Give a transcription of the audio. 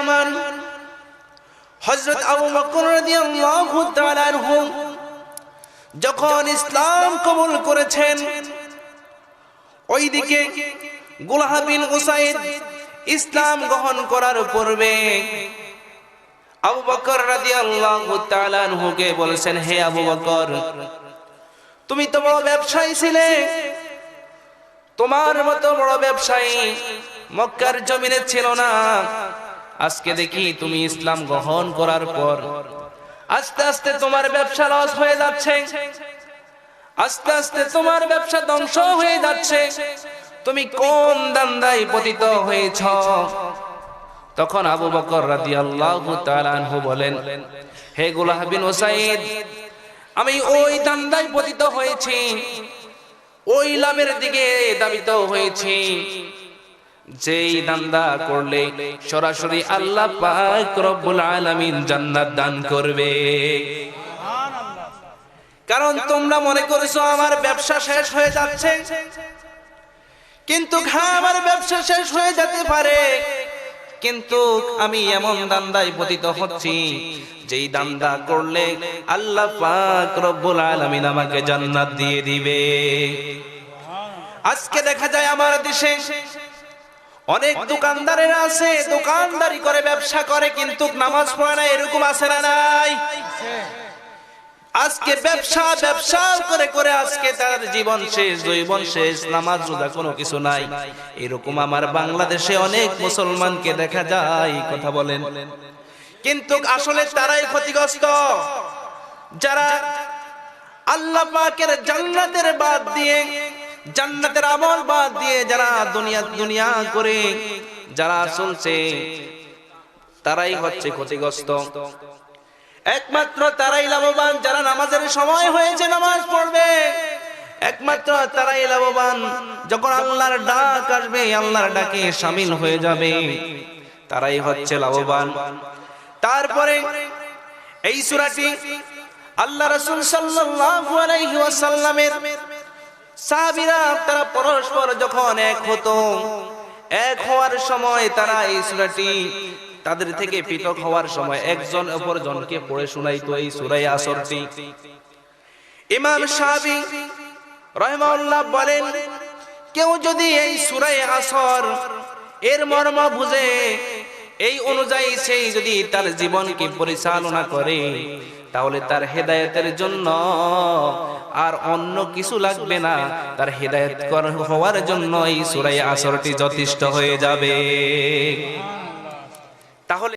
আমার হযরত আবু বকর রাদিয়াল্লাহু তাআলা যখন ইসলাম কবুল করেছেন, ওইদিকে গুলহা বিন উসাইদ ইসলাম গ্রহণ করার পূর্বে আবু বকর রাদিয়াল্লাহু তাআলা আনহুকে বলেছেন, হে আবু বকর, তুমি তো বড় ব্যবসায়ী ছিলে। তোমার মতো বড় ব্যবসায়ী মক্কার জমিনে ছিল না। আজকে দেখি তুমি ইসলাম গ্রহণ করার পর আস্তে আস্তে তোমার ব্যবসা লস হয়ে যাচ্ছে। আস্তে আস্তে তোমার ব্যবসা ধ্বংস হয়ে যাচ্ছে। তুমি কোন দান্দায় পতিত হয়েছ। তখন আবু বকর তাআলা আনহু বলেন, হে গুলাহ বিন ওসাইদ, আমি ওই দান্দায় পতিত হয়েছি। ওই লামের দিকে দাবিত হয়েছি। যেই দান্দা করলে সরাসরি আল্লাহ পাক রব্বুল আলামিন জান্নাত দান করবে। কারণ তোমরা মনে করেছ আমার ব্যবসা শেষ হয়ে যাচ্ছে। কিন্তু হ্যাঁ আমার ব্যবসা শেষ হয়ে যেতে পারে। কিন্তু আমি এমন দান্দায় পতিত হচ্ছি, যেই দান্দা করলে আল্লাহ পাক রব্বুল আলামিন আমাকে জান্নাত দিয়ে দিবে। আজকে দেখা যায় আমার দেশে অনেক দোকানদারেরা আছে দোকানদারি করে ব্যবসা করে কিন্তু নামাজ পড়ে না এরকম আছে না নাই? আজকে ব্যবসা ব্যবসা করে করে আজকে তার জীবন শেষ জীবন শেষ নামাজ রোজা কোনো কিছু নাই। এরকম আমার বাংলাদেশে অনেক মুসলমানকে দেখা যায় কথা বলেন। কিন্তু আসলে তারাই ক্ষতিগ্রস্ত। যারা আল্লাহ পাকের জান্নাতের বাদ দিয়ে জান্নাতের আমল বাদ দিয়ে যারা দুনিয়া দুনিয়া করে যারা চলছে, তারাই হচ্ছে ক্ষতিগ্রস্ত। একমাত্র তারাই লাভবান যারা নামাজের সময় হয়েছে নামাজ পড়বে। একমাত্র তারাই লাভবান যখন আল্লাহর ডাক আসবে, আল্লাহর ডাকে সামিল হয়ে যাবে, তারাই হচ্ছে লাভবান। তারপরে এই সূরাটি আল্লাহ রাসূল সাল্লাল্লাহু আলাইহি ওয়াসাল্লামের সাহাবীরা তারা পরস্পর যখন এক হতো, এক হওয়ার সময় তারা এই সূরাটি তাদের থেকে পৃথক হওয়ার সময় একজন অপর জনকে পড়ে শোনাইতো এই সূরায়ে আসরটি। ইমাম সাহাবি রাহিমাহুল্লাহ বলেন, কেউ যদি এই সুরাই আসর এর মর্ম বুঝে, এই অনুযায়ী সেই যদি তার জীবনকে পরিচালনা করে তাহলে তার হেদায়েতের জন্য আর অন্য কিছু লাগবে না। তার হেদায়েত হওয়ার জন্য এই সুরাই আসরটি যথেষ্ট হয়ে যাবে। তাহলে